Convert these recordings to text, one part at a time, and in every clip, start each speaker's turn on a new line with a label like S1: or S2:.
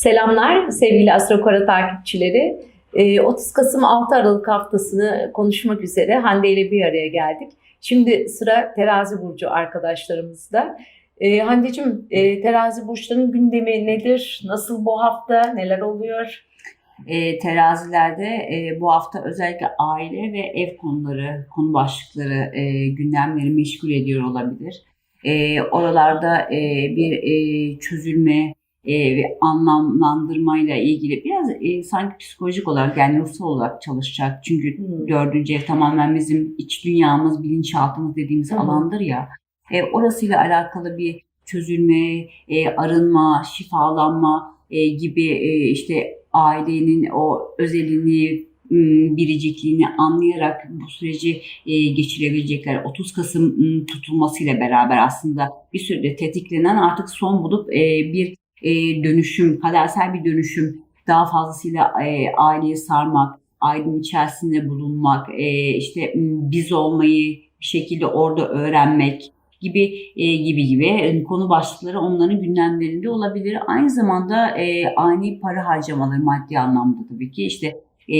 S1: Selamlar sevgili Astrokora takipçileri. Ee, 30 Kasım 6 Aralık haftasını konuşmak üzere Hande ile bir araya geldik. Şimdi sıra terazi burcu arkadaşlarımızda. Ee, Hande'cim e, terazi burçlarının gündemi nedir? Nasıl bu hafta? Neler oluyor?
S2: E, terazilerde e, bu hafta özellikle aile ve ev konuları, konu başlıkları e, gündemleri meşgul ediyor olabilir. E, oralarda e, bir e, çözülme e, ve anlamlandırmayla ilgili biraz e, sanki psikolojik olarak yani ruhsal olarak çalışacak. Çünkü
S1: Hmm.
S2: dördüncü ev tamamen bizim iç dünyamız, bilinçaltımız dediğimiz
S1: hı.
S2: alandır ya. E, orasıyla alakalı bir çözülme, e, arınma, şifalanma e, gibi e, işte ailenin o özelini, biricikliğini anlayarak bu süreci e, geçirebilecekler. 30 Kasım tutulmasıyla beraber aslında bir sürede tetiklenen artık son bulup e, bir e, dönüşüm, kadersel bir dönüşüm daha fazlasıyla e, aileyi sarmak, ailenin içerisinde bulunmak, e, işte biz olmayı bir şekilde orada öğrenmek gibi e, gibi gibi konu başlıkları onların gündemlerinde olabilir. Aynı zamanda e, ani para harcamaları maddi anlamda tabii ki işte e,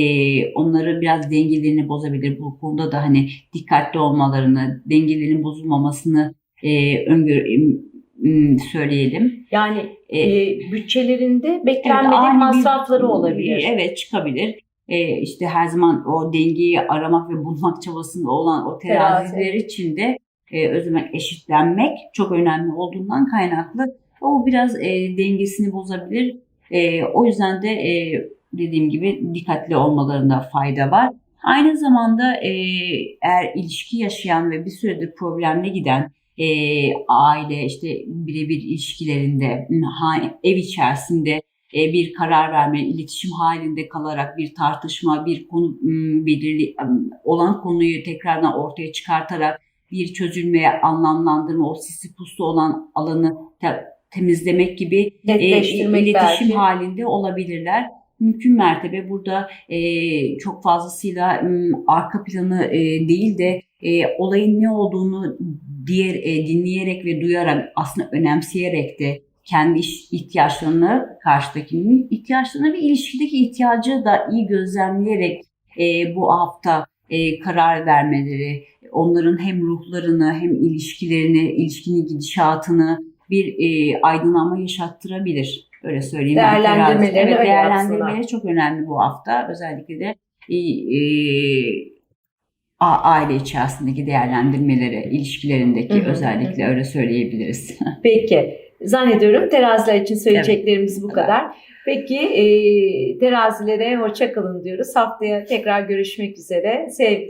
S2: onları biraz dengelerini bozabilir. Bu konuda da hani dikkatli olmalarını, dengelerinin bozulmamasını e, öngör söyleyelim.
S1: Yani
S2: E,
S1: e, bütçelerinde
S2: Evet,
S1: beklenmedik
S2: bir-
S1: masrafları olabilir.
S2: Evet çıkabilir. Ee, işte her zaman o dengeyi aramak ve bulmak çabasında olan o teraziler
S1: Terazi.
S2: için de e, özellikle eşitlenmek çok önemli olduğundan kaynaklı. O biraz e, dengesini bozabilir. E, o yüzden de e, dediğim gibi dikkatli olmalarında fayda var. Aynı zamanda e, eğer ilişki yaşayan ve bir süredir problemli giden e, aile işte birebir ilişkilerinde ev içerisinde bir karar verme, iletişim halinde kalarak bir tartışma, bir konu belirli olan konuyu tekrardan ortaya çıkartarak bir çözülmeye, anlamlandırma, o sisi puslu olan alanı te- temizlemek gibi e, iletişim
S1: belki.
S2: halinde olabilirler. Mümkün mertebe burada e, çok fazlasıyla m, arka planı e, değil de e, olayın ne olduğunu diğer e, dinleyerek ve duyarak aslında önemseyerek de kendi ihtiyaçlarını karşıdakinin ihtiyaçlarını ve ilişkideki ihtiyacı da iyi gözlemleyerek e, bu hafta e, karar vermeleri, onların hem ruhlarını hem ilişkilerini, ilişkinin gidişatını bir e, aydınlanma yaşattırabilir. Öyle söyleyeyim. terazi- evet, değerlendirmeleri çok önemli bu hafta. Özellikle de e, e, aile içerisindeki değerlendirmeleri, ilişkilerindeki
S1: Hı hı,
S2: özellikle öyle söyleyebiliriz.
S1: Peki. Zannediyorum teraziler için söyleyeceklerimiz bu kadar. Peki e, terazilere hoşça kalın diyoruz. Haftaya tekrar görüşmek üzere. Sevgiler.